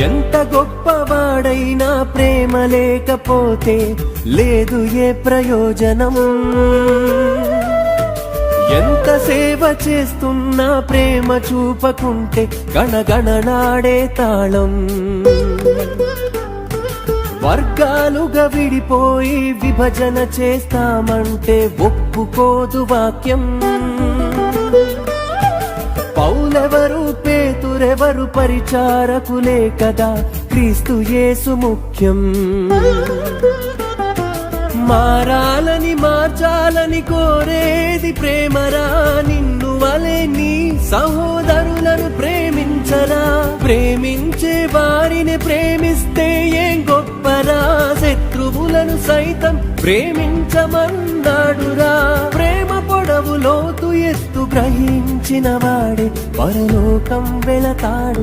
ఎంత గొప్పవాడైనా ప్రేమ లేకపోతే లేదు ఏ ప్రయోజనం? ఎంత సేవ చేస్తున్నా ప్రేమ చూపకుంటే గణగణనాడే తాళం. వర్గాలుగా విడిపోయి విభజన చేస్తామంటే ఒప్పుకోదు వాక్యం. పౌలెవరు మరెవరు పరిచారకులే కదా? క్రీస్తు యేసు ముఖ్యం. మారాలని మార్చాలని కోరేది ప్రేమరా? నిన్ను వలె నీ సహోదరులను ప్రేమించరా? ప్రేమించే వారిని ప్రేమిస్తే ఏం గొప్పరా? శత్రువులను సైతం ప్రేమించమన్నాడురా. ప్రేమ పొడవు లోతు ఎత్తు పిలిచిన వాడే పరలోకం వెళతాడు.